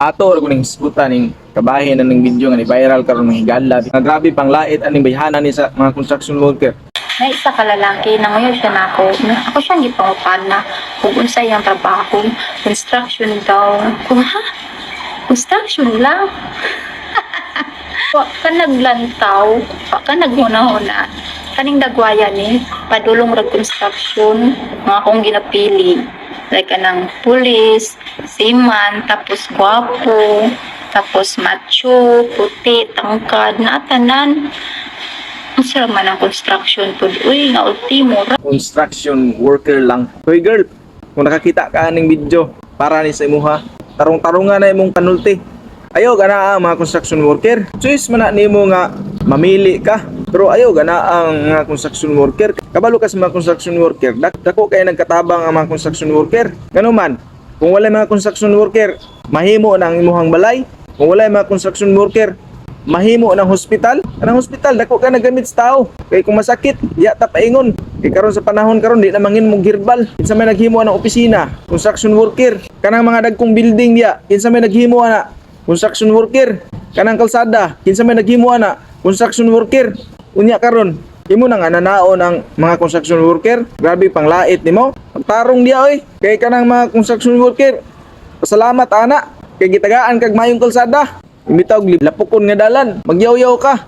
Ato ko ning isgutan ning kabahin na ning video nga ni viral karon mga higala. Nga grabe pang lait aning bayhanan ni sa mga construction worker. na isa ka lalaki na ngayon siya na ako. Na, ako siya gipangupan na kung unsa iyang trabaho. Construction daw. Kung ha? Construction lang? Wa ka naglantaw, wa ka naghuna-huna. Kaning dagwaya ni, padulong rag construction, mga akong ginapili. Like anang pulis, seaman, tapos gwapo, tapos macho, puti, tangkad, na tanan. Ang sarap man ang construction po. Uy, nga ultimo. Construction worker lang. Hoy girl, kung nakakita ka aning video para ni sa imuha, tarong-tarungan na imong panulti. Ayaw gana mga construction worker. Choice man na nimo nga mamili ka. Pero ayaw gana ang mga construction worker. Kabalo ka sa mga construction worker. Dak dako kay nagkatabang ang mga construction worker. Ganun man, kung wala mga construction worker, mahimo na ang imuhang balay. Kung wala mga construction worker, mahimo ng hospital. Kanang hospital dako ka nagamit sa tao. Kay kung masakit, ya ta paingon. Kay karon sa panahon karon di na mangin mong girbal. Kinsa may naghimo ng opisina, construction worker. Kanang mga dagkong building diya, kinsa may naghimo ana, construction worker. Kanang kalsada, kinsa may naghimo ana, construction worker. Unya karon, imo na nga nanaon ang mga construction worker. Grabe pang lait nimo. Pagtarong diya oy. Kay kanang mga construction worker, Pasalamat ana kay gitagaan kag mayong kalsada. Imitawg lapukon nga dalan. Magyaw-yaw ka.